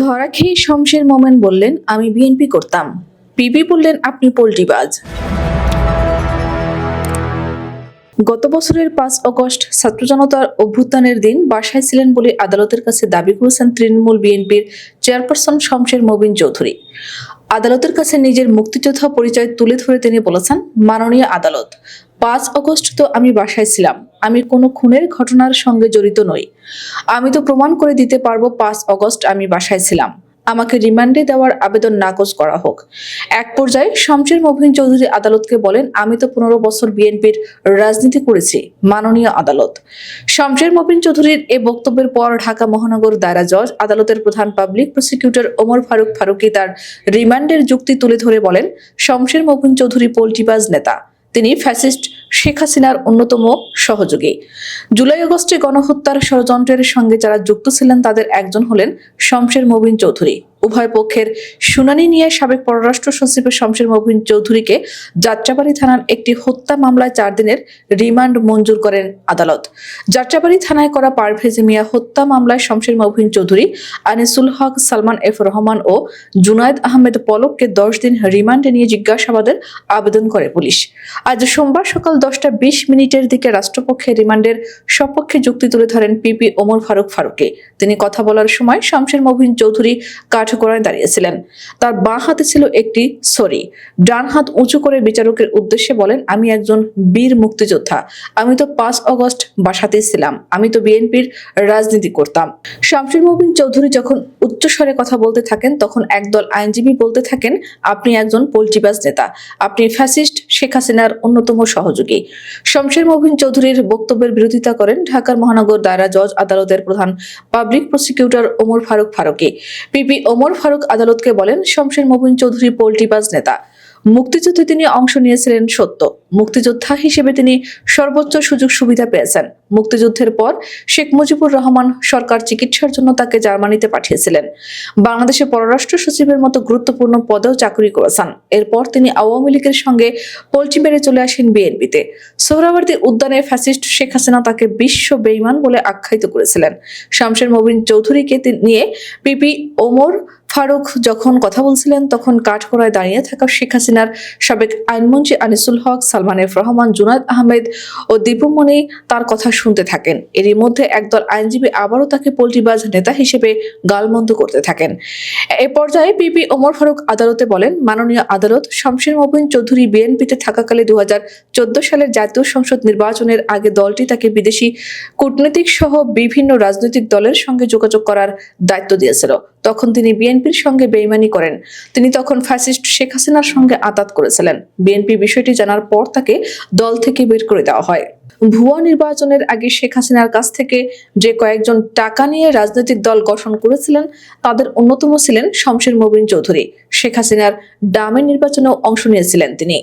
ধরা খেয়ে শমশের মোমেন বললেন, আমি বিএনপি করতাম। পিপি বললেন, আপনি পোল্ট্রিবাজ। গত বছরের পাঁচ অগস্ট ছাত্র জনতার অভ্যুত্থানের দিন বাসায় ছিলেন বলে আদালতের কাছে দাবি করেছেন তৃণমূল বিএনপির চেয়ারপারসন শমশের মবিন চৌধুরী। আদালতের কাছে নিজের মুক্তিযোদ্ধা পরিচয় তুলে ধরে তিনি বলেছেন, মাননীয় আদালত পাঁচ অগস্ট তো আমি বাসায় ছিলাম। আমি কোনো খুনের ঘটনার সঙ্গে জড়িত নই। আমি তো প্রমাণ করে দিতে পারব পাঁচ অগস্ট আমি বাসায় ছিলাম। আমাকে রিমান্ডে দেওয়ার আবেদন নাকচ করা হোক। এক পর্যায়ে শমশের মবিন চৌধুরী আদালতকে বলেন, আমি তো পনেরো বছর বিএনপির রাজনীতি করেছি, মাননীয় আদালত। শমশের মবিন চৌধুরীর এ বক্তব্যের পর ঢাকা মহানগর দায়রা জজ, আদালতের প্রধান পাবলিক প্রসিকিউটর ওমর ফারুক ফারুকি তার রিমান্ডের যুক্তি তুলে ধরে বলেন শমশের মবিন চৌধুরী পোল্টিবাজ নেতা। তিনি ফ্যাসিস্ট শেখ হাসিনার অন্যতম সহযোগী। জুলাই আগস্টে গণহত্যার ষড়যন্ত্রের সঙ্গে যারা যুক্ত ছিলেন, তাদের একজন হলেন শমশের মবিন চৌধুরী। উভয় পক্ষের শুনানি নিয়ে সাবেক পররাষ্ট্র সচিব শমশের মবিন চৌধুরীকে যাত্রাবাড়ি থানার একটি হত্যা মামলায় চার দিনের রিমান্ড মঞ্জুর করেন আদালত। যাত্রাবাড়ি থানায় করা পারভেজ মিয়া হত্যা মামলায় শমশের মবিন চৌধুরী, আনিসুল হক, সালমান এফ রহমান ও জুনায়েদ আহমেদ পলককে দশ দিন রিমান্ডে নিয়ে জিজ্ঞাসাবাদের আবেদন করে পুলিশ। আজ সোমবার সকাল দশটা বিশ মিনিটের দিকে রাষ্ট্রপক্ষের রিমান্ডের সপক্ষে যুক্তি তুলে ধরেন পিপি ওমর ফারুক ফারুকে। তিনি কথা বলার সময় শমশের মবিন চৌধুরী কাঠগড়ায় দাঁড়িয়েছিলেন। তার বাঁ হাতে ছিল একটি ছড়ি। ডান হাত উঁচু করে বিচারকের উদ্দেশ্যে বলেন, আমি একজন বীর মুক্তিযোদ্ধা। আমি তো পাঁচ অগস্ট বাসাতেই ছিলাম। আমি তো বিএনপির রাজনীতি করতাম। শামসুর মুবিন চৌধুরী যখন উচ্চস্বরে কথা বলতে থাকেন, তখন একদল আইনজীবী বলতে থাকেন, আপনি একজন পোল্ট্রিবাজ নেতা। আপনি ফ্যাসিস্ট শেখ হাসিনার অন্যতম সহযোগী। শমশের মবিন চৌধুরীর বক্তব্যের বিরোধিতা করেন ঢাকার মহানগর দায়রা জজ আদালতের প্রধান public prosecutor Omar Faruk Faruki. PP Omar Faruk আদালতকে বলেন, শমশের মবিন চৌধুরী পোল্ট্রিবাজ নেতা। মুক্তিযুদ্ধে তিনি অংশ নিয়েছিলেন সত্য। মুক্তিযোদ্ধা হিসেবে তিনি সর্বোচ্চ সুযোগ সুবিধা পেয়েছেন। মুক্তিযুদ্ধের পর শেখ মুজিবুর রহমান সরকার চিকিৎসার জন্য তাকে জার্মানিতে পাঠিয়েছিলেন। বাংলাদেশের পররাষ্ট্র সচিবের মতো গুরুত্বপূর্ণ পদেও চাকরি করেছেন। এরপর তিনি আওয়ামী লীগের সঙ্গে পল্টি মেরে চলে আসেন বিএনপিতে। সোহরাওয়ার্দী উদ্যানে ফ্যাসিস্ট শেখ হাসিনা তাকে বিশ্ব বেইমান বলে আখ্যায়িত করেছিলেন। শামশের মবিন চৌধুরীকে নিয়ে পিপি ওমর ফারুক যখন কথা বলছিলেন, তখন কাঠগড়ায় দাঁড়িয়ে থাকা শেখ হাসিনার সাবেক আইনমন্ত্রী আনিসুল হক সালমান এফ রহমান জুনাদ আহমেদ ও দীপুমণি তার কথা শুনতে থাকেন। এরই মধ্যে একদল আইনজীবী আবারও তাকে পোল্ট্রিবাজ নেতা হিসেবে গালমন্দ করতে থাকেন। এ পর্যায়ে পিপি ওমর ফারুক আদালতে বলেন, মাননীয় আদালত শমশের মবিন চৌধুরী বিএনপিতে থাকাকালে দু হাজার চোদ্দ সালের জাতীয় সংসদ নির্বাচনের আগে দলটি তাকে বিদেশি কূটনীতিক সহ বিভিন্ন রাজনৈতিক দলের সঙ্গে যোগাযোগ করার দায়িত্ব দিয়েছিল। তখন তিনি বিএনপির সঙ্গে বেইমানি করেন। তিনি তখন ফ্যাসিস্ট শেখ হাসিনার সঙ্গে আতাত করেছিলেন। বিএনপি বিষয়টি জানার পর তাকে দল থেকে বের করে দেওয়া হয়। ভুয়া নির্বাচনের আগে শেখ হাসিনার কাছ থেকে যে কয়েকজন টাকা নিয়ে রাজনৈতিক দল গঠন করেছিলেন, তাদের অন্যতম ছিলেন শমশের মবিন চৌধুরী। শেখ হাসিনার ডামের নির্বাচনেও অংশ নিয়েছিলেন তিনি।